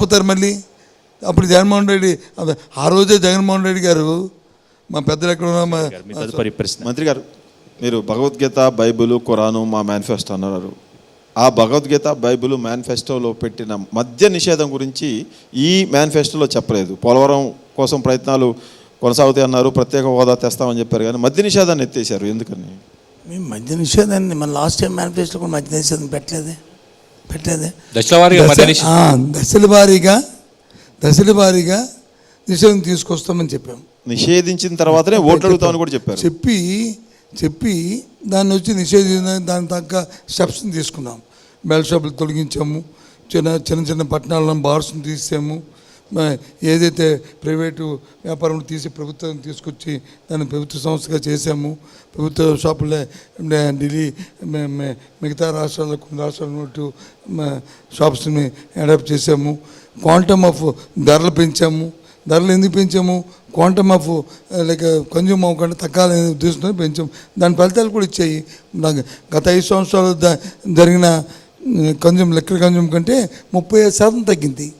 పోతారు మళ్ళీ? అప్పుడు జగన్మోహన్ రెడ్డి ఆ రోజే జగన్మోహన్ రెడ్డి గారు మా పెద్దలు ఎక్కడ మంత్రి గారు మీరు భగవద్గీత బైబిల్ ఖురాను మా మేనిఫెస్టో అన్నారు. ఆ భగవద్గీత బైబిల్ మేనిఫెస్టోలో పెట్టిన మద్య నిషేధం గురించి ఈ మేనిఫెస్టోలో చెప్పలేదు. పోలవరం కోసం ప్రయత్నాలు కొనసాగుతాయి అన్నారు ప్రత్యేక హోదా తెస్తామని చెప్పారు కానీ మద్య నిషేధాన్ని ఎత్తేసారు ఎందుకని? మేము మద్య నిషేధాన్ని మన లాస్ట్ టైం మేనిఫెస్టో కూడా మద్య నిషేధం పెట్టలేదే. పెట్టలేదే దశల దశల వారీగా దశల వారీగా నిషేధం తీసుకొస్తామని చెప్పాం నిషేధించిన తర్వాతనే ఓట్లు అడుగుతామని కూడా చెప్పారు. చెప్పి చెప్పి దాన్ని వచ్చి నిషేధించిన దానికి తగ్గ స్టెప్స్ని తీసుకున్నాం. బెల్ షాపులు తొలగించాము. చిన్న చిన్న చిన్న పట్టణాలను బార్స్ని తీసాము ఏదైతే ప్రైవేటు వ్యాపారం తీసి ప్రభుత్వం తీసుకొచ్చి దాన్ని ప్రభుత్వ సంస్థగా చేసాము ప్రభుత్వ షాపులే ఢిల్లీ మిగతా రాష్ట్రాల్లో కొన్ని రాష్ట్రాల ఉన్నట్టు షాప్స్ని అడాప్ట్ చేసాము క్వాంటమ్ ఆఫ్ ధరలు పెంచాము. ధరలు ఎందుకు పెంచాము? క్వాంటమ్ ఆఫ్ లైక్ కన్జ్యూమ్ అవ్వకుండా తగ్గాలనే ఉద్దేశంతో పెంచాము. దాని ఫలితాలు కూడా ఇచ్చాయి. నాకు గత ఐదు సంవత్సరాలు జరిగిన కన్జ్యూమ్ లెక్కల కన్జ్యూమ్ కంటే ముప్పై ఐదు శాతం తగ్గింది.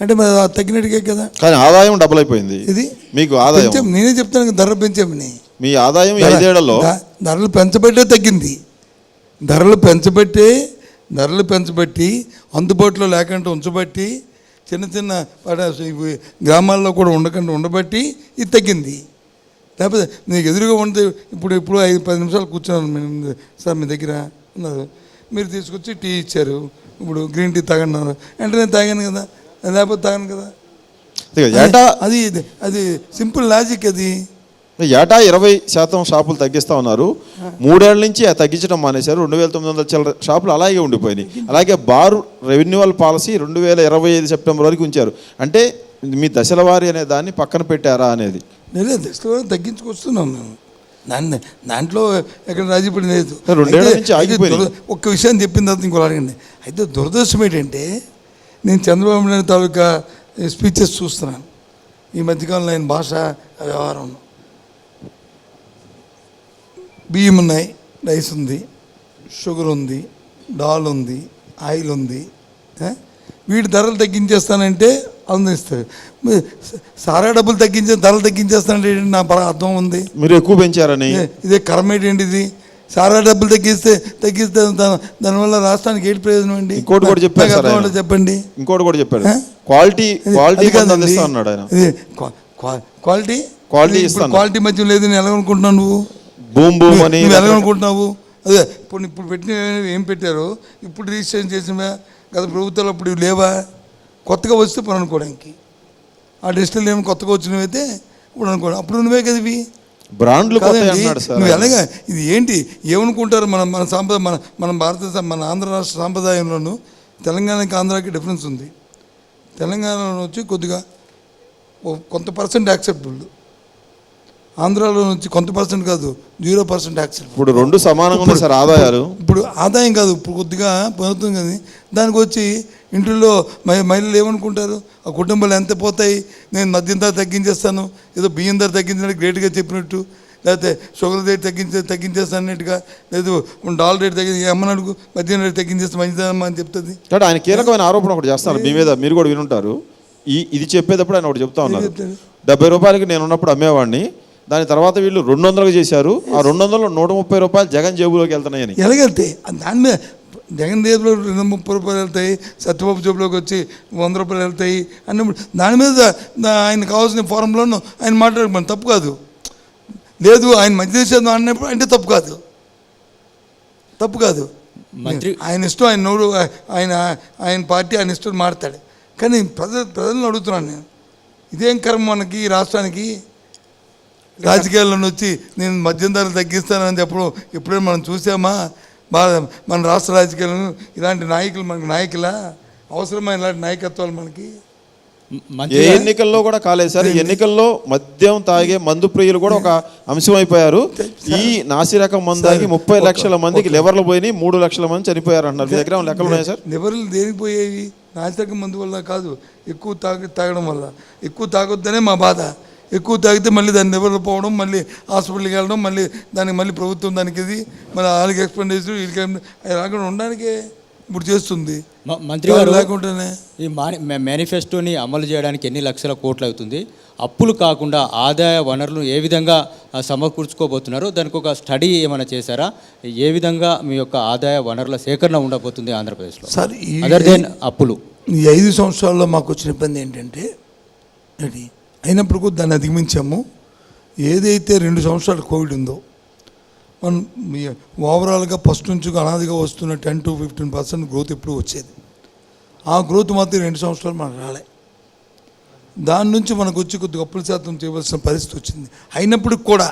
అంటే మరి తగ్గినట్టుగా కదా? కానీ ఆదాయం డబుల్ అయిపోయింది. ఇది మీకు ఆదాయం. నేనే చెప్తాను ధరలు పెంచామని. మీ ఆదాయం ఐదేళ్ళలో ధరలు పెంచబట్టే తగ్గింది. ధరలు పెంచబట్టే ధరలు పెంచబట్టి అందుబాటులో లేకుండా ఉంచబట్టి చిన్న చిన్న గ్రామాల్లో కూడా ఉండకుండా ఉండబట్టి ఇది తగ్గింది. లేకపోతే నీకు ఎదురుగా ఉంటే ఇప్పుడు ఇప్పుడు ఐదు పది నిమిషాలు కూర్చున్నాను సార్ మీ దగ్గర ఉన్నారు మీరు తీసుకొచ్చి టీ ఇచ్చారు. ఇప్పుడు గ్రీన్ టీ తాగన్నారు. వెంటనే తాగాను కదా. లేకపోతే తాగాను కదా. ఏటా అది అది సింపుల్ లాజిక్ అది. ఏటా ఇరవై శాతం షాపులు తగ్గిస్తా ఉన్నారు. మూడేళ్ళ నుంచి తగ్గించడం మానేశారు. రెండు వేల తొమ్మిది వందల చిల్లర షాపులు అలాగే ఉండిపోయినాయి. అలాగే బార్ రెవెన్యూవల్ పాలసీ రెండు వేల ఇరవై ఐదు సెప్టెంబర్ వరకు ఉంచారు. అంటే మీ దశల వారి అనే దాన్ని పక్కన పెట్టారా అనేది. లేదు దశలో తగ్గించుకొస్తున్నాం మేము. దాన్ని దాంట్లో ఎక్కడ రాజీ పడి లేదు నుంచి ఒక్క విషయం చెప్పిన తర్వాత ఇంకో అడగండి. అయితే దురదృష్టం ఏంటంటే నేను చంద్రబాబు నాయుడు తాలూకా స్పీచెస్ చూస్తున్నాను. ఈ మధ్యకాలంలో ఆయన భాష వ్యవహారం. బియ్యం ఉన్నాయి రైస్ ఉంది షుగర్ ఉంది డాల్ ఉంది ఆయిల్ ఉంది? వీటి ధరలు తగ్గించేస్తానంటే అందిస్తారు సారా డబ్బులు తగ్గించే ధరలు తగ్గించేస్తానంటే నా అర్థం ఉంది. మీరు ఎక్కువ పెంచారని ఇదే- కర్మ ఏంటి? ఇది సారా డబ్బులు తగ్గిస్తే తగ్గిస్తే దానివల్ల రాష్ట్రానికి ఏంటి ప్రయోజనం అండి? ఇంకోటి కూడా చెప్పారు చెప్పండి. ఇంకోటి కూడా చెప్పాడు. ఆ? క్వాలిటీ క్వాలిటీ అన్నాడు ఆయన. క్వాలిటీ? క్వాలిటీ. క్వాలిటీ మధ్య లేదు నేను ఎలా అనుకుంటున్నావు నువ్వు? బూమ్ బూమ్ అని నువ్వు ఎలా అనుకుంటున్నావు? అదే ఇప్పుడు ఇప్పుడు పెట్టిన ఏం పెట్టారో? ఇప్పుడు రిజిస్ట్రేషన్ చేసినవా? గత ప్రభుత్వాలు అప్పుడు ఇవి లేవా? కొత్తగా వస్తే పని అనుకోవడానికి ఆ డిజిటల్ ఏమి కొత్తగా వచ్చినవి అయితే ఇప్పుడు అనుకోవడం అప్పుడు నువ్వే కదా ఇవి. బ్రాండ్లు నువ్వు. ఎలాగా? ఇది ఏంటి? ఏమనుకుంటారు మన మన సాంప్రదాయం మన మన భారత మన ఆంధ్ర రాష్ట్ర సాంప్రదాయంలోనూ తెలంగాణకి ఆంధ్రాకి డిఫరెన్స్ ఉంది. తెలంగాణలో వచ్చి కొద్దిగా కొంత పర్సెంట్ యాక్సెప్టబుల్. ఆంధ్రాలో నుంచి కొంత పర్సెంట్ కాదు జీరో పర్సెంట్ యాక్సెప్ట్ ఇప్పుడు రెండు సమానంగా ఉన్నాయి సార్ ఆదాయాలు. ఇప్పుడు ఆదాయం కాదు ఇప్పుడు కొద్దిగా పెరుగుతుంది కానీ దానికి వచ్చి ఇంట్లో మహి మహిళలు ఏమనుకుంటారు? ఆ కుటుంబాలు ఎంత పోతాయి? నేను మద్యం ధర తగ్గించేస్తాను ఏదో బియ్యం ధర తగ్గించినట్టు గ్రేట్గా చెప్పినట్టు. లేకపోతే షుగర్ రేట్ తగ్గించే తగ్గించేస్తాను అన్నట్టుగా. లేదు డాలర్ రేట్ తగ్గించి అమ్మని అడుగు మద్యం రేట్ తగ్గించేస్తే మంచిదమ్మా అని చెప్తుంది. కాబట్టి ఆయన కీలకమైన ఆరోపణ ఒకటి చేస్తాను. మీ మీద మీరు కూడా వినుంటారు. ఈ ఇది చెప్పేటప్పుడు ఆయన ఒకటి చెప్తా ఉన్నారు? డెబ్బై రూపాయలకి నేను ఉన్నప్పుడు అమ్మేవాడిని. దాని తర్వాత వీళ్ళు రెండు వందలకు చేశారు. ఆ రెండు వందలు నూట ముప్పై రూపాయలు జగన్ జేబులోకి వెళ్తున్నాయని. ఎలాగెళ్తాయి దాని మీద జగన్ దేశంలో రెండు ముప్పై రూపాయలు వెళ్తాయి సత్యబాబు జోబులోకి వచ్చి వంద రూపాయలు వెళ్తాయి అన్నప్పుడు దాని మీద ఆయన కావాల్సిన ఫారంలోనూ ఆయన మాట్లాడమని తప్పు కాదు. లేదు ఆయన మంచి చేసేది అన్నప్పుడు అంటే తప్పు కాదు. తప్పు కాదు. మంత్రి ఆయన ఇష్టం ఆయన నోడు ఆయన ఆయన పార్టీ ఆయన ఇష్టం మాడతాడు కానీ ప్రజలు ప్రజలను అడుగుతున్నాను నేను. ఇదేం కర్మ మనకి రాష్ట్రానికి? రాజకీయాల్లో వచ్చి నేను మద్యం ధరలు తగ్గిస్తానని చెప్పడం ఎప్పుడైనా మనం చూసామా? మన రాష్ట్ర రాజకీయాలను ఇలాంటి నాయకులు మనకి నాయకులా? అవసరమైన ఇలాంటి నాయకత్వాలు మనకి? ఏ ఎన్నికల్లో కూడా కాలేదు సార్. ఈ ఎన్నికల్లో మద్యం తాగే మందు ప్రియులు కూడా ఒక అంశం అయిపోయారు ఈ నాసిరకం మందు తాగి ముప్పై లక్షల మందికి లివర్లు పోయి మూడు లక్షల మంది చనిపోయారు అంటున్నారు. మీ దగ్గర లెక్కలు ఉన్నాయా సార్? నివరలు దేనికి పోయేవి? నాశక మందు వల్ల కాదు. ఎక్కువ తాగి తాగడం వల్ల. ఎక్కువ తాగొద్దనే మా బాధ. ఎక్కువ తాగితే మళ్ళీ దాన్ని నివరలు పోవడం మళ్ళీ హాస్పిటల్కి వెళ్ళడం మళ్ళీ దానికి మళ్ళీ ప్రభుత్వం దానికి ఇది మళ్ళీ వాళ్ళకి ఎక్స్పెండిచర్ వీళ్ళకి అది రాకుండా ఉండడానికే ఇప్పుడు చేస్తుంది. మంత్రి గారు లేకుండానే. ఈ మేనిఫెస్టోని అమలు చేయడానికి ఎన్ని లక్షల కోట్లు అవుతుంది? అప్పులు కాకుండా ఆదాయ వనరులను ఏ విధంగా సమకూర్చుకోబోతున్నారు దానికి ఒక స్టడీ ఏమైనా చేశారా? ఏ విధంగా మీ యొక్క ఆదాయ వనరుల సేకరణ ఉండబోతుంది ఆంధ్రప్రదేశ్లో? సార్ అదర్ దెన్ అప్పులు. ఈ ఐదు సంవత్సరాల్లో మాకు వచ్చిన ఇబ్బంది ఏంటంటే అది అయినప్పుడు దాన్ని అధిగమించాము. ఏదైతే రెండు సంవత్సరాలు కోవిడ్ ఉందో మనం ఓవరాల్గా ఫస్ట్ నుంచి అనాదిగా వస్తున్న ten to fifteen percent growth ఎప్పుడు వచ్చేది. ఆ గ్రోత్ మాత్రం రెండు సంవత్సరాలు మనకు రాలే. దాని నుంచి మనకు వచ్చి కొద్దిగా అప్పుల శాతం చేయవలసిన పరిస్థితి వచ్చింది. అయినప్పటికి కూడా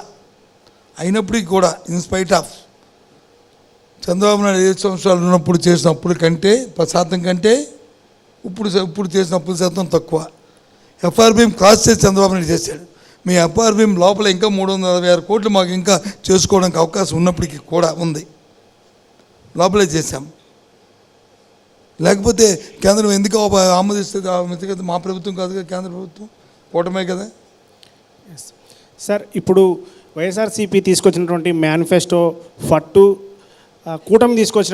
అయినప్పటికీ కూడా ఇన్స్పైట్ ఆఫ్ చంద్రబాబు నాయుడు ఐదు సంవత్సరాలు ఉన్నప్పుడు చేసిన అప్పుల కంటే శాతం కంటే ఇప్పుడు ఇప్పుడు చేసిన అప్పుల శాతం తక్కువ. ఎఫ్ఆర్బిఎం క్రాస్ చేసి చంద్రబాబు నాయుడు చేశాడు. మీ ఎఫ్ఆర్బిఎం లోపల ఇంకా మూడు వందల అరవై ఆరు కోట్లు మాకు ఇంకా చేసుకోవడానికి అవకాశం ఉన్నప్పటికీ కూడా ఉంది. లోపలే చేశాం. లేకపోతే కేంద్రం ఎందుకు ఆమోదిస్తుంది? ఆమోదిస్తే మా ప్రభుత్వం కాదు కదా కేంద్ర ప్రభుత్వం. కూటమే కదా. సార్ ఇప్పుడు వైఎస్ఆర్సీపీ తీసుకొచ్చినటువంటి మేనిఫెస్టో ఫట్టు కూటమి తీసుకొచ్చిన